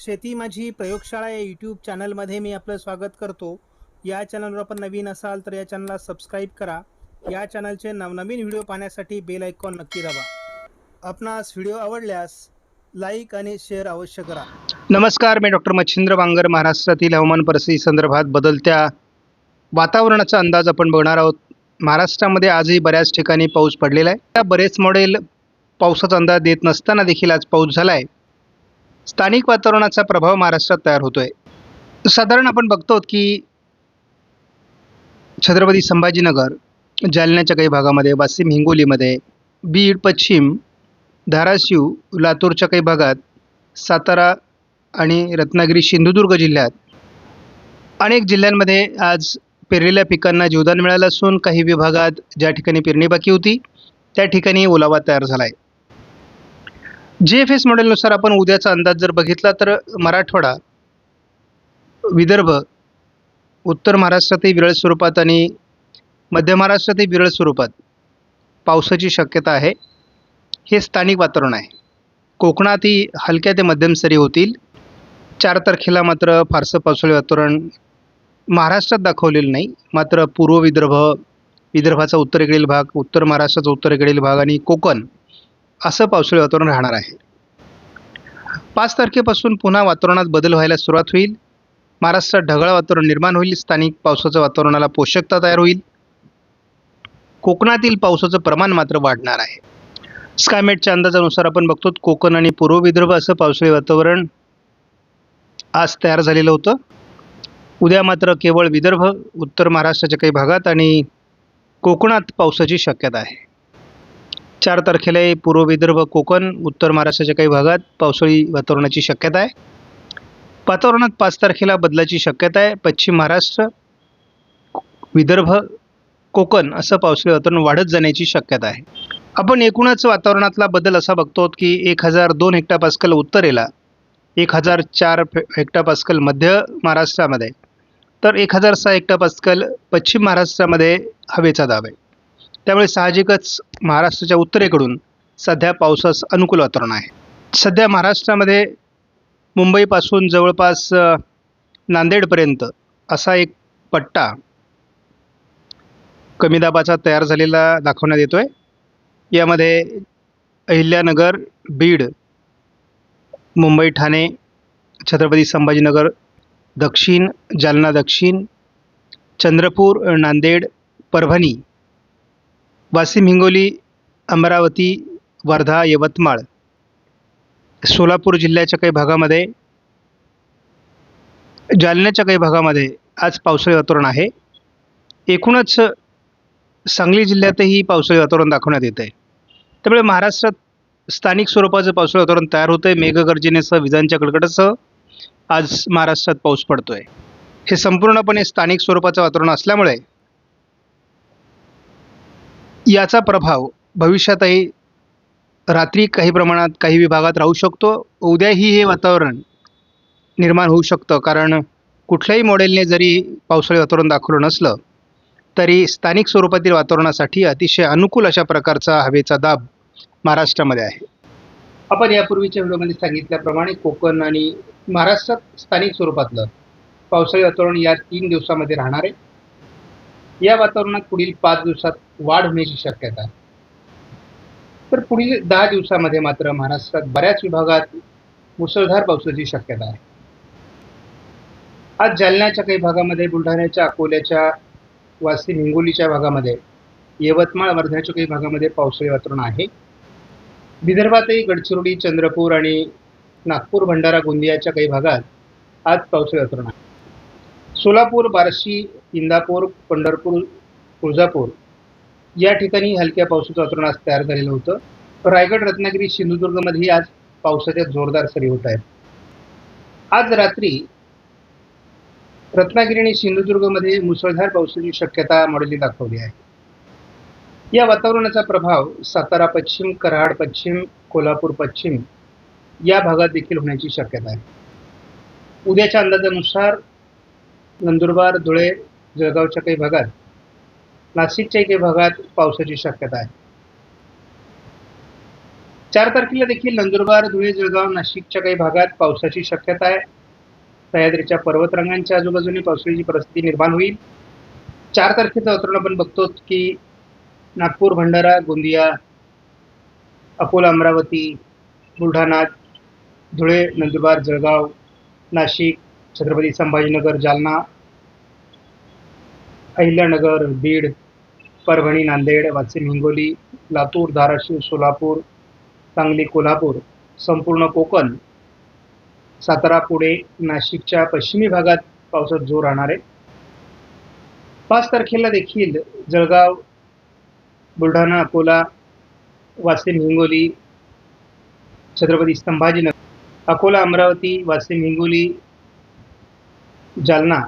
शेती माझी प्रयोगशाळा या यूट्यूब चॅनलमध्ये मी आपलं स्वागत करतो. या चॅनलवर आपण नवीन असाल तर या चॅनलला सबस्क्राईब करा. या चॅनलचे नवनवीन व्हिडिओ पाहण्यासाठी बेल आयकॉन नक्की दाबा. आपणास व्हिडिओ आवडल्यास लाईक आणि शेअर अवश्य करा. नमस्कार मी डॉक्टर मच्छिंद्र बांगर महाराष्ट्रातील हवामान परिस्थिती संदर्भात बदलत्या वातावरणाचा अंदाज आपण बघणार आहोत. महाराष्ट्रामध्ये आजही बऱ्याच ठिकाणी पाऊस पडलेला आहे. त्या बरेच मॉडेल पावसाचा अंदाज देत नसताना देखील आज पाऊस झाला आहे स्थानिक वातावरणाचा प्रभाव महाराष्ट्रात तयार होतोय. साधारण आपण बघतो की छत्रपती संभाजीनगर जालन्याच्या काही भागामध्ये वाशिम हिंगोलीमध्ये बीड पश्चिम धाराशिव लातूरच्या काही भागात सातारा आणि रत्नागिरी सिंधुदुर्ग जिल्ह्यात अनेक जिल्ह्यांमध्ये आज पेरलेल्या पिकांना जीवदान मिळालं असून काही विभागात ज्या ठिकाणी पेरणी बाकी होती त्या ठिकाणी ओलावा तयार झाला आहे जी एफ एस मॉडेलनुसार आपण उद्याचा अंदाज जर बघितला तर मराठवाडा विदर्भ उत्तर महाराष्ट्रातही विरळ स्वरूपात आणि मध्य महाराष्ट्रातही विरळ स्वरूपात पावसाची शक्यता आहे. हे स्थानिक वातावरण आहे. कोकणातही हलक्या ते मध्यम सरी होतील. चार तारखेला मात्र फारसं पावसाळी वातावरण महाराष्ट्रात दाखवलेलं नाही. मात्र पूर्व विदर्भ विदर्भाचा उत्तरेकडील भाग उत्तर महाराष्ट्राचा उत्तरेकडील भाग आणि कोकण असं पावसाळी वातावरण राहणार आहे. पाच तारखेपासून पुन्हा वातावरणात बदल व्हायला सुरुवात होईल. महाराष्ट्रात ढगाळ वातावरण निर्माण होईल. स्थानिक पावसाचं वातावरणाला पोषकता तयार होईल. कोकणातील पावसाचं प्रमाण मात्र वाढणार आहे. स्कायमेटच्या अंदाजानुसार आपण बघतो कोकण आणि पूर्व विदर्भ असं पावसाळी वातावरण आज तयार झालेलं होतं. उद्या मात्र केवळ विदर्भ उत्तर महाराष्ट्राच्या काही भागात आणि कोकणात पावसाची शक्यता आहे. चार तारखेला पूर्व विदर्भ कोकण उत्तर महाराष्ट्राच्या काही भागात पावसाळी वातावरणाची शक्यता आहे. वातावरणात पाच तारखेला बदलाची शक्यता आहे. पश्चिम महाराष्ट्र विदर्भ कोकण असं पावसाळी वातावरण वाढत जाण्याची शक्यता आहे. आपण एकूणच वातावरणातला बदल असा बघतो की एक हजार दोन हेक्टापास्कल उत्तरेला एक हजार चार फे- हेक्टापास्कल मध्य महाराष्ट्रामध्ये तर एक हजार सहा हेक्टापास्कल पश्चिम महाराष्ट्रामध्ये हवेचा दाब आहे. त्यामुळे साहजिकच महाराष्ट्राच्या उत्तरेकडून सध्या पावसास अनुकूल वातावरण आहे. सध्या महाराष्ट्रामध्ये मुंबईपासून जवळपास नांदेडपर्यंत असा एक पट्टा कमी दाबाचा तयार झालेला दाखवण्यात येतो आहे यामध्ये अहिल्यानगर बीड मुंबई ठाणे छत्रपती संभाजीनगर दक्षिण जालना दक्षिण चंद्रपूर नांदेड परभणी वाशिम हिंगोली अमरावती वर्धा यवतमाळ. सोलापूर जिल्ह्याच्या काही भागामध्ये जालन्याच्या काही भागामध्ये आज पावसाळी वातावरण आहे. एकूणच सांगली जिल्ह्यातही पावसाळी वातावरण दाखवण्यात येत आहे त्यामुळे महाराष्ट्रात स्थानिक स्वरूपाचं पावसाळी वातावरण तयार होतं आहे मेघगर्जनेसह विजांच्या कडकडासह आज महाराष्ट्रात पाऊस पडतो आहे हे संपूर्णपणे स्थानिक स्वरूपाचं वातावरण असल्यामुळे याचा प्रभाव भविष्यातही रात्री काही प्रमाणात काही विभागात राहू शकतो. उद्याही हे वातावरण निर्माण होऊ शकतं. कारण कुठल्याही मॉडेलने जरी पावसाळी वातावरण दाखवलं नसलं तरी स्थानिक स्वरूपातील वातावरणासाठी अतिशय अनुकूल अशा प्रकारचा हवेचा दाब महाराष्ट्रामध्ये आहे. आपण यापूर्वीच्या व्हिडिओमध्ये सांगितल्याप्रमाणे कोकण आणि महाराष्ट्रात स्थानिक स्वरूपातलं पावसाळी वातावरण या तीन दिवसामध्ये राहणार आहे. या वातावरणात पुढील पाच दिवसात वाढ होण्याची शक्यता आहे. तर पुढील दहा दिवसामध्ये मात्र महाराष्ट्रात बऱ्याच विभागात मुसळधार पावसाची शक्यता आहे. आज जालन्याच्या काही भागामध्ये बुलढाण्याच्या अकोल्याच्या वाशिम हिंगोलीच्या भागामध्ये यवतमाळ वर्ध्याच्या काही भागामध्ये पावसाळी वातावरण आहे. विदर्भातही गडचिरोली चंद्रपूर आणि नागपूर भंडारा गोंदियाच्या काही भागात आज पावसाळी वातावरण आहे. सोलापूर बार्शी इंदापूर पंढरपूर तुळजापूर या ठिकाणी हलक्या पावसाचं वातावरण आज तयार झालेलं होतं. रायगड रत्नागिरी सिंधुदुर्गमध्येही आज पावसाच्या जोरदार सरी होत आहेत. आज रात्री रत्नागिरी आणि सिंधुदुर्गमध्ये मुसळधार पावसाची शक्यता मॉडेलने दाखवली आहे. या वातावरणाचा प्रभाव सातारा पश्चिम कराड पश्चिम कोल्हापूर पश्चिम या भागात देखील होण्याची शक्यता आहे. उद्याच्या अंदाजानुसार नंदुरबार धुळे जळगावच्या काही भागात नाशिकच्या काही भागात पावसाची शक्यता आहे. चार तारखेला देखील नंदुरबार धुळे जळगाव नाशिकच्या काही भागात पावसाची शक्यता आहे. सह्याद्रीच्या पर्वतरांगांच्या आजूबाजूने पावसाळीची परिस्थिती निर्माण होईल. चार तारखेचं वातावरण आपण बघतो की नागपूर भंडारा गोंदिया अकोला अमरावती बुलढाणा धुळे नंदुरबार जळगाव नाशिक छत्रपती संभाजीनगर जालना अहिल्यानगर बीड परभणी नांदेड वाशिम हिंगोली लातूर धाराशिव सोलापूर सांगली कोल्हापूर संपूर्ण कोकण सातारा पुणे नाशिकच्या पश्चिमी भागात पावसात जोर राहणार आहे. पाच तारखेला देखील जळगाव बुलढाणा अकोला वाशिम हिंगोली छत्रपती संभाजीनगर अकोला अमरावती वाशिम हिंगोली जालना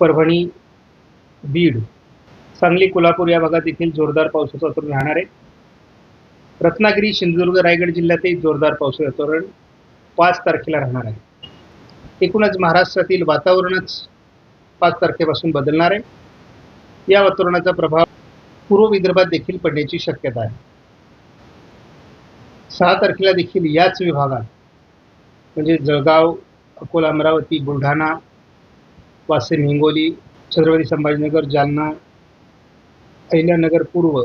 परभणी बीड. सांगली कोल्हापूर या भागात देखील जोरदार पावसाचं वातावरण राहणार आहे. रत्नागिरी सिंधुदुर्ग रायगड जिल्ह्यातही जोरदार पावसाचं वातावरण पाच तारखेला राहणार आहे. एकूणच महाराष्ट्रातील वातावरणच पाच तारखेपासून बदलणार आहे. या वातावरणाचा प्रभाव पूर्व विदर्भात देखील पडण्याची शक्यता आहे. सहा तारखेला देखील याच विभागात म्हणजे जळगाव अकोला अमरावती बुलढाणा वाशिम हिंगोली छत्रपती संभाजीनगर जालना अहिल्यानगर पूर्व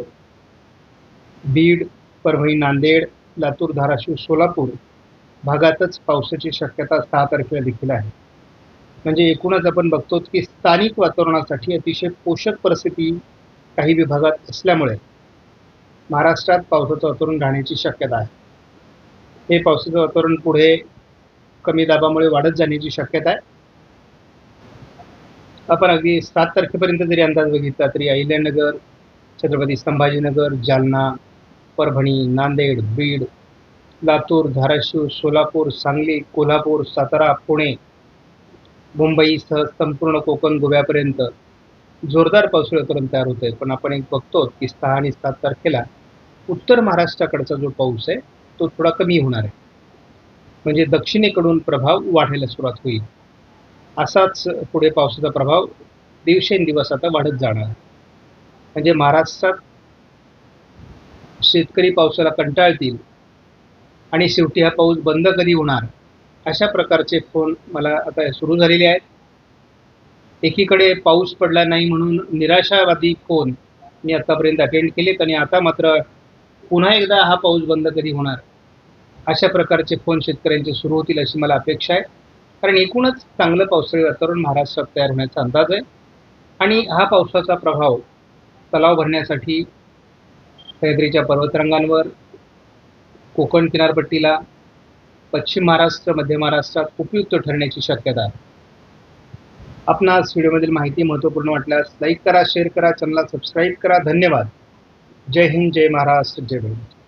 बीड परभणी नांदेड लातूर धाराशिव सोलापूर भागातच पावसाची शक्यता सहा तारखेला देखील आहे. म्हणजे एकूणच आपण बघतो की स्थानिक वातावरणासाठी अतिशय पोषक परिस्थिती काही विभागात असल्यामुळे महाराष्ट्रात पावसाचं वातावरण राहण्याची शक्यता आहे. हे पावसाचं वातावरण पुढे कमी दाबामुळे वाढत जाण्याची शक्यता आहे. आपण अगदी सात तारखेपर्यंत जरी अंदाज बघितला तरी अहिल्यानगर छत्रपती संभाजीनगर जालना परभणी नांदेड बीड लातूर धाराशिव सोलापूर सांगली कोल्हापूर सातारा पुणे मुंबईसह संपूर्ण कोकण गोव्यापर्यंत जोरदार पावसाळी तयार होत आहे पण आपण एक बघतो की सहा आणि सात तारखेला उत्तर महाराष्ट्राकडचा जो पाऊस आहे तो थोडा कमी होणार आहे. म्हणजे दक्षिणेकडून प्रभाव वाढायला सुरुवात होईल. असाच पुढे पावसाचा प्रभाव दिवसेंदिवस आता वाढत जाणार. आहे म्हणजे महाराष्ट्रात शेतकरी पावसाला कंटाळतील आणि शेवटी हा पाऊस बंद कधी होणार अशा प्रकारचे फोन मला आता सुरू झालेले आहेत. एकीकडे पाऊस पडला नाही म्हणून निराशावादी फोन मी आतापर्यंत अटेंड केलेत आणि आता मात्र पुन्हा एकदा हा पाऊस बंद कधी होणार अशा प्रकारचे फोन शेतकऱ्यांचे सुरू होतील अशी मला अपेक्षा आहे. कारण एकूणच चांगलं पावसाळी वातावरण महाराष्ट्रात तयार होण्याचा अंदाज आहे. आणि हा पावसाचा प्रभाव तलाव भरण्यासाठी सह्याद्रीच्या पर्वतरांगांवर कोकण किनारपट्टीला पश्चिम महाराष्ट्र मध्य महाराष्ट्रात उपयुक्त ठरण्याची शक्यता आहे. आपणास व्हिडिओमधील माहिती महत्त्वपूर्ण वाटल्यास लाईक करा शेअर करा चॅनलला सबस्क्राईब करा. धन्यवाद. जय हिंद जय महाराष्ट्र जय भारत.